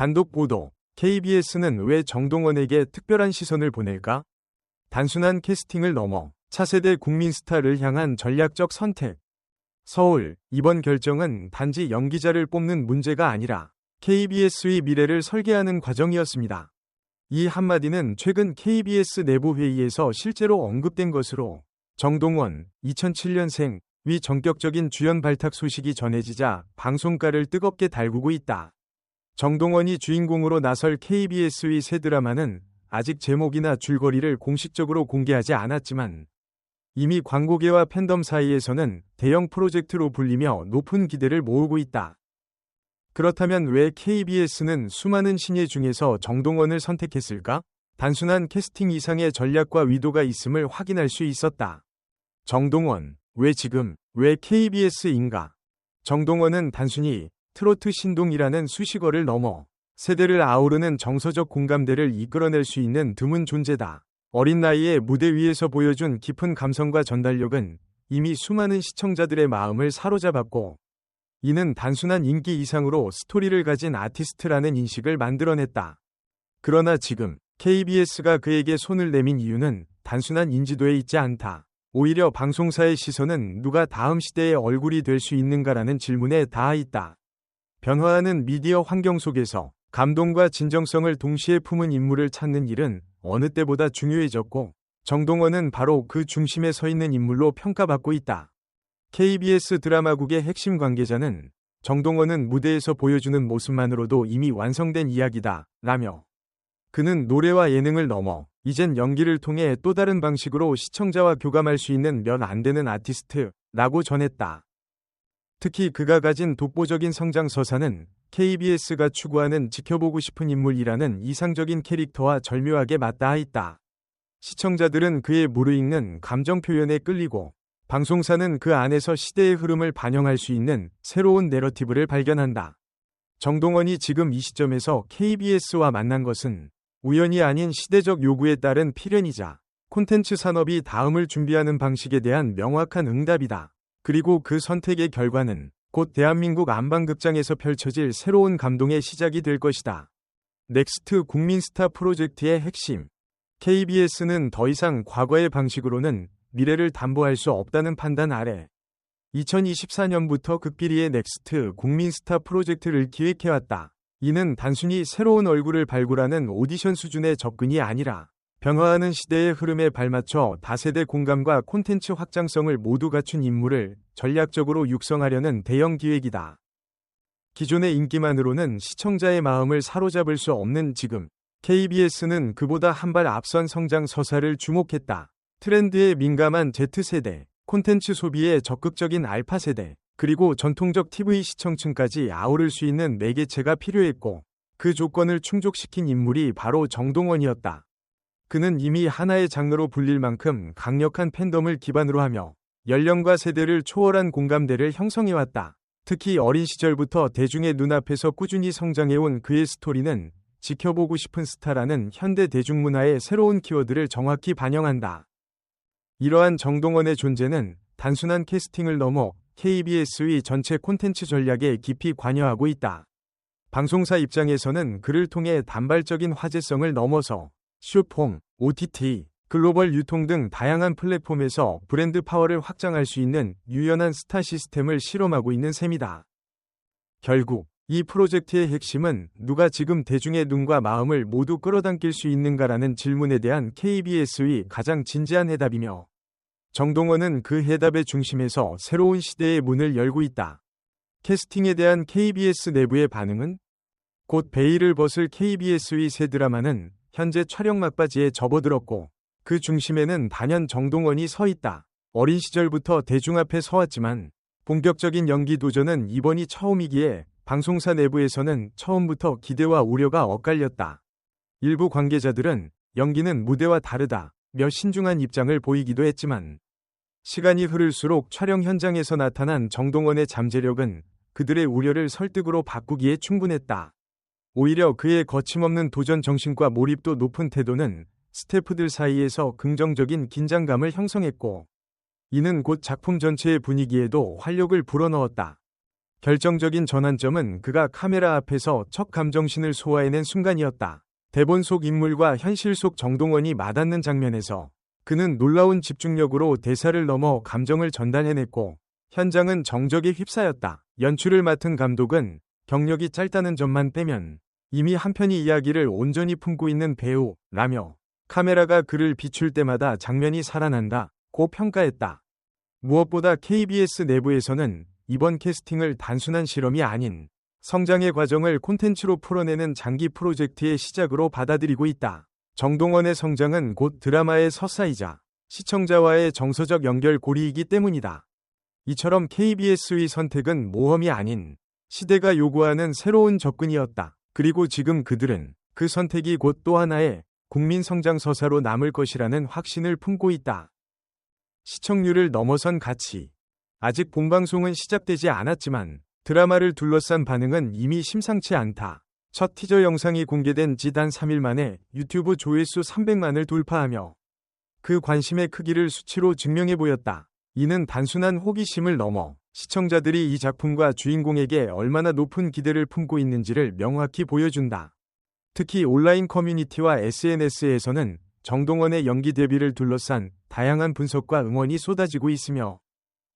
단독 보도. KBS는 왜 정동원에게 특별한 시선을 보낼까? 단순한 캐스팅을 넘어 차세대 국민 스타를 향한 전략적 선택. 서울, 이번 결정은 단지 연기자를 뽑는 문제가 아니라 KBS의 미래를 설계하는 과정이었습니다. 이 한마디는 최근 KBS 내부 회의에서 실제로 언급된 것으로 정동원, 2007년생, 위 전격적인 주연 발탁 소식이 전해지자 방송가를 뜨겁게 달구고 있다. 정동원이 주인공으로 나설 KBS의 새 드라마는 아직 제목이나 줄거리를 공식적으로 공개하지 않았지만 이미 광고계와 팬덤 사이에서는 대형 프로젝트로 불리며 높은 기대를 모으고 있다. 그렇다면 왜 KBS는 수많은 신예 중에서 정동원을 선택했을까? 단순한 캐스팅 이상의 전략과 위도가 있음을 확인할 수 있었다. 정동원, 왜 지금, 왜 KBS인가? 정동원은 단순히 트로트 신동이라는 수식어를 넘어 세대를 아우르는 정서적 공감대를 이끌어낼 수 있는 드문 존재다. 어린 나이에 무대 위에서 보여준 깊은 감성과 전달력은 이미 수많은 시청자들의 마음을 사로잡았고 이는 단순한 인기 이상으로 스토리를 가진 아티스트라는 인식을 만들어냈다. 그러나 지금 KBS가 그에게 손을 내민 이유는 단순한 인지도에 있지 않다. 오히려 방송사의 시선은 누가 다음 시대의 얼굴이 될 수 있는가라는 질문에 닿아 있다. 변화하는 미디어 환경 속에서 감동과 진정성을 동시에 품은 인물을 찾는 일은 어느 때보다 중요해졌고 정동원은 바로 그 중심에 서 있는 인물로 평가받고 있다. KBS 드라마국의 핵심 관계자는 정동원은 무대에서 보여주는 모습만으로도 이미 완성된 이야기다. 라며 그는 노래와 예능을 넘어 이젠 연기를 통해 또 다른 방식으로 시청자와 교감할 수 있는 면 안 되는 아티스트라고 전했다. 특히 그가 가진 독보적인 성장 서사는 KBS가 추구하는 지켜보고 싶은 인물이라는 이상적인 캐릭터와 절묘하게 맞닿아 있다. 시청자들은 그의 무르익는 감정 표현에 끌리고 방송사는 그 안에서 시대의 흐름을 반영할 수 있는 새로운 내러티브를 발견한다. 정동원이 지금 이 시점에서 KBS와 만난 것은 우연이 아닌 시대적 요구에 따른 필연이자 콘텐츠 산업이 다음을 준비하는 방식에 대한 명확한 응답이다. 그리고 그 선택의 결과는 곧 대한민국 안방극장에서 펼쳐질 새로운 감동의 시작이 될 것이다. 넥스트 국민스타 프로젝트의 핵심. KBS는 더 이상 과거의 방식으로는 미래를 담보할 수 없다는 판단 아래 2024년부터 극비리의 넥스트 국민스타 프로젝트를 기획해왔다. 이는 단순히 새로운 얼굴을 발굴하는 오디션 수준의 접근이 아니라 변화하는 시대의 흐름에 발맞춰 다세대 공감과 콘텐츠 확장성을 모두 갖춘 인물을 전략적으로 육성하려는 대형 기획이다. 기존의 인기만으로는 시청자의 마음을 사로잡을 수 없는 지금, KBS는 그보다 한 발 앞선 성장 서사를 주목했다. 트렌드에 민감한 Z세대, 콘텐츠 소비에 적극적인 알파세대, 그리고 전통적 TV 시청층까지 아우를 수 있는 매개체가 필요했고, 그 조건을 충족시킨 인물이 바로 정동원이었다. 그는 이미 하나의 장르로 불릴 만큼 강력한 팬덤을 기반으로 하며 연령과 세대를 초월한 공감대를 형성해왔다. 특히 어린 시절부터 대중의 눈앞에서 꾸준히 성장해온 그의 스토리는 지켜보고 싶은 스타라는 현대 대중문화의 새로운 키워드를 정확히 반영한다. 이러한 정동원의 존재는 단순한 캐스팅을 넘어 KBS의 전체 콘텐츠 전략에 깊이 관여하고 있다. 방송사 입장에서는 그를 통해 단발적인 화제성을 넘어서 슈폼, OTT, 글로벌 유통 등 다양한 플랫폼에서 브랜드 파워를 확장할 수 있는 유연한 스타 시스템을 실험하고 있는 셈이다. 결국 이 프로젝트의 핵심은 누가 지금 대중의 눈과 마음을 모두 끌어당길 수 있는가라는 질문에 대한 KBS의 가장 진지한 해답이며 정동원은 그 해답의 중심에서 새로운 시대의 문을 열고 있다. 캐스팅에 대한 KBS 내부의 반응은 곧 베일을 벗을 KBS의 새 드라마는 현재 촬영 막바지에 접어들었고 그 중심에는 단연 정동원이 서 있다. 어린 시절부터 대중 앞에 서왔지만 본격적인 연기 도전은 이번이 처음이기에 방송사 내부에서는 처음부터 기대와 우려가 엇갈렸다. 일부 관계자들은 연기는 무대와 다르다. 며 신중한 입장을 보이기도 했지만 시간이 흐를수록 촬영 현장에서 나타난 정동원의 잠재력은 그들의 우려를 설득으로 바꾸기에 충분했다. 오히려 그의 거침없는 도전 정신과 몰입도 높은 태도는 스태프들 사이에서 긍정적인 긴장감을 형성했고 이는 곧 작품 전체의 분위기에도 활력을 불어넣었다. 결정적인 전환점은 그가 카메라 앞에서 첫 감정신을 소화해낸 순간이었다. 대본 속 인물과 현실 속 정동원이 맞닿는 장면에서 그는 놀라운 집중력으로 대사를 넘어 감정을 전달해냈고 현장은 정적에 휩싸였다. 연출을 맡은 감독은 경력이 짧다는 점만 빼면 이미 한 편의 이야기를 온전히 품고 있는 배우라며 카메라가 그를 비출 때마다 장면이 살아난다 고 평가했다. 무엇보다 KBS 내부에서는 이번 캐스팅을 단순한 실험이 아닌 성장의 과정을 콘텐츠로 풀어내는 장기 프로젝트의 시작으로 받아들이고 있다. 정동원의 성장은 곧 드라마의 서사이자 시청자와의 정서적 연결고리이기 때문이다. 이처럼 KBS의 선택은 모험이 아닌 시대가 요구하는 새로운 접근이었다. 그리고 지금 그들은 그 선택이 곧 또 하나의 국민 성장 서사로 남을 것이라는 확신을 품고 있다. 시청률을 넘어선 가치. 아직 본방송은 시작되지 않았지만 드라마를 둘러싼 반응은 이미 심상치 않다. 첫 티저 영상이 공개된 지단 3일 만에 유튜브 조회수 300만을 돌파하며 그 관심의 크기를 수치로 증명해 보였다. 이는 단순한 호기심을 넘어 시청자들이 이 작품과 주인공에게 얼마나 높은 기대를 품고 있는지를 명확히 보여준다. 특히 온라인 커뮤니티와 SNS에서는 정동원의 연기 데뷔를 둘러싼 다양한 분석과 응원이 쏟아지고 있으며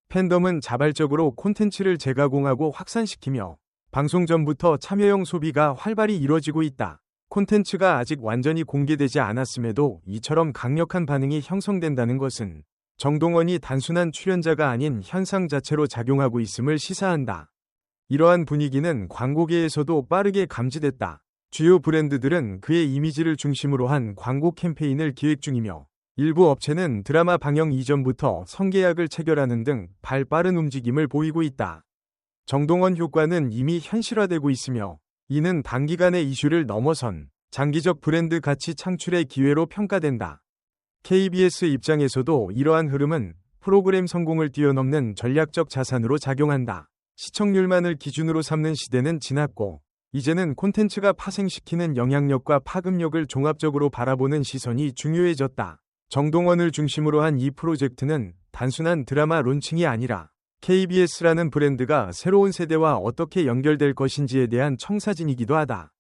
팬덤은 자발적으로 콘텐츠를 재가공하고 확산시키며 방송 전부터 참여형 소비가 활발히 이뤄지고 있다. 콘텐츠가 아직 완전히 공개되지 않았음에도 이처럼 강력한 반응이 형성된다는 것은 정동원이 단순한 출연자가 아닌 현상 자체로 작용하고 있음을 시사한다. 이러한 분위기는 광고계에서도 빠르게 감지됐다. 주요 브랜드들은 그의 이미지를 중심으로 한 광고 캠페인을 기획 중이며 일부 업체는 드라마 방영 이전부터 성계약을 체결하는 등 발 빠른 움직임을 보이고 있다. 정동원 효과는 이미 현실화되고 있으며 이는 단기간의 이슈를 넘어선 장기적 브랜드 가치 창출의 기회로 평가된다. KBS 입장에서도 이러한 흐름은 프로그램 성공을 뛰어넘는 전략적 자산으로 작용한다. 시청률만을 기준으로 삼는 시대는 지났고 이제는 콘텐츠가 파생시키는 영향력과 파급력을 종합적으로 바라보는 시선이 중요해졌다. 정동원을 중심으로 한 이 프로젝트는 단순한 드라마 론칭이 아니라 KBS라는 브랜드가 새로운 세대와 어떻게 연결될 것인지에 대한 청사진이기도 하다.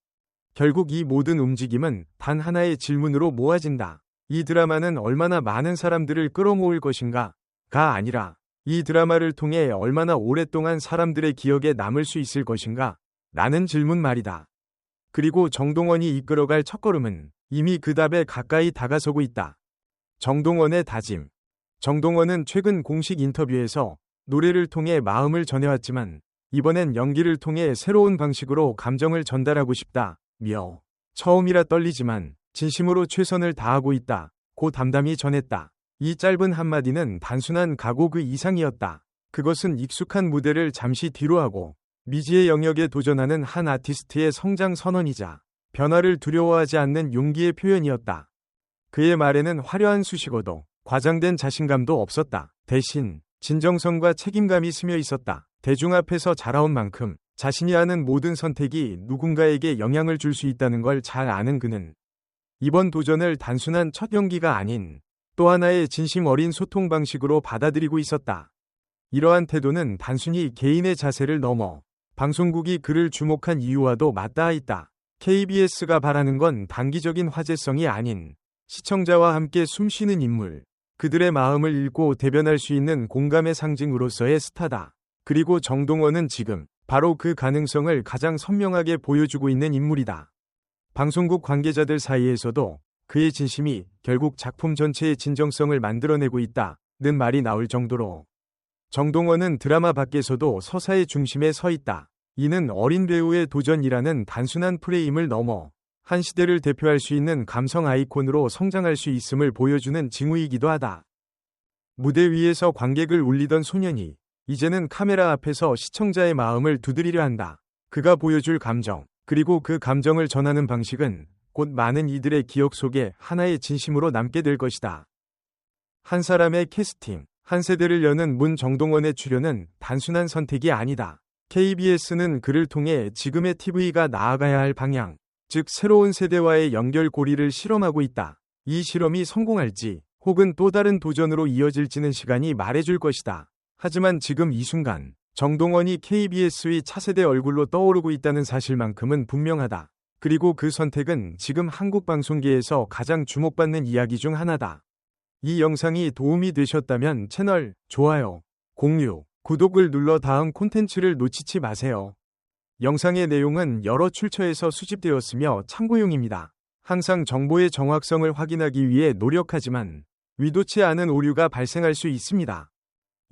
결국 이 모든 움직임은 단 하나의 질문으로 모아진다. 이 드라마는 얼마나 많은 사람들을 끌어모을 것인가? 가 아니라 이 드라마를 통해 얼마나 오랫동안 사람들의 기억에 남을 수 있을 것인가? 라는 질문 말이다. 그리고 정동원이 이끌어갈 첫걸음은 이미 그 답에 가까이 다가서고 있다. 정동원의 다짐. 정동원은 최근 공식 인터뷰에서 노래를 통해 마음을 전해왔지만 이번엔 연기를 통해 새로운 방식으로 감정을 전달하고 싶다. 며 처음이라 떨리지만 진심으로 최선을 다하고 있다. 고 담담히 전했다. 이 짧은 한마디는 단순한 각오 그 이상이었다. 그것은 익숙한 무대를 잠시 뒤로 하고 미지의 영역에 도전하는 한 아티스트의 성장 선언이자 변화를 두려워하지 않는 용기의 표현이었다. 그의 말에는 화려한 수식어도 과장된 자신감도 없었다. 대신 진정성과 책임감이 스며 있었다. 대중 앞에서 자라온 만큼 자신이 하는 모든 선택이 누군가에게 영향을 줄 수 있다는 걸 잘 아는 그는 이번 도전을 단순한 첫 연기가 아닌 또 하나의 진심 어린 소통 방식으로 받아들이고 있었다. 이러한 태도는 단순히 개인의 자세를 넘어 방송국이 그를 주목한 이유와도 맞닿아 있다. KBS가 바라는 건 단기적인 화제성이 아닌 시청자와 함께 숨쉬는 인물, 그들의 마음을 읽고 대변할 수 있는 공감의 상징으로서의 스타다. 그리고 정동원은 지금 바로 그 가능성을 가장 선명하게 보여주고 있는 인물이다. 방송국 관계자들 사이에서도 그의 진심이 결국 작품 전체의 진정성을 만들어내고 있다는 말이 나올 정도로 정동원은 드라마 밖에서도 서사의 중심에 서 있다. 이는 어린 배우의 도전이라는 단순한 프레임을 넘어 한 시대를 대표할 수 있는 감성 아이콘으로 성장할 수 있음을 보여주는 징후이기도 하다. 무대 위에서 관객을 울리던 소년이 이제는 카메라 앞에서 시청자의 마음을 두드리려 한다. 그가 보여줄 감정, 그리고 그 감정을 전하는 방식은 곧 많은 이들의 기억 속에 하나의 진심으로 남게 될 것이다. 한 사람의 캐스팅, 한 세대를 여는 문 정동원의 출연은 단순한 선택이 아니다. KBS는 그를 통해 지금의 TV가 나아가야 할 방향, 즉 새로운 세대와의 연결고리를 실험하고 있다. 이 실험이 성공할지 혹은 또 다른 도전으로 이어질지는 시간이 말해줄 것이다. 하지만 지금 이 순간 정동원이 KBS의 차세대 얼굴로 떠오르고 있다는 사실만큼은 분명하다. 그리고 그 선택은 지금 한국 방송계에서 가장 주목받는 이야기 중 하나다. 이 영상이 도움이 되셨다면 채널 좋아요, 공유, 구독을 눌러 다음 콘텐츠를 놓치지 마세요. 영상의 내용은 여러 출처에서 수집되었으며 참고용입니다. 항상 정보의 정확성을 확인하기 위해 노력하지만 의도치 않은 오류가 발생할 수 있습니다.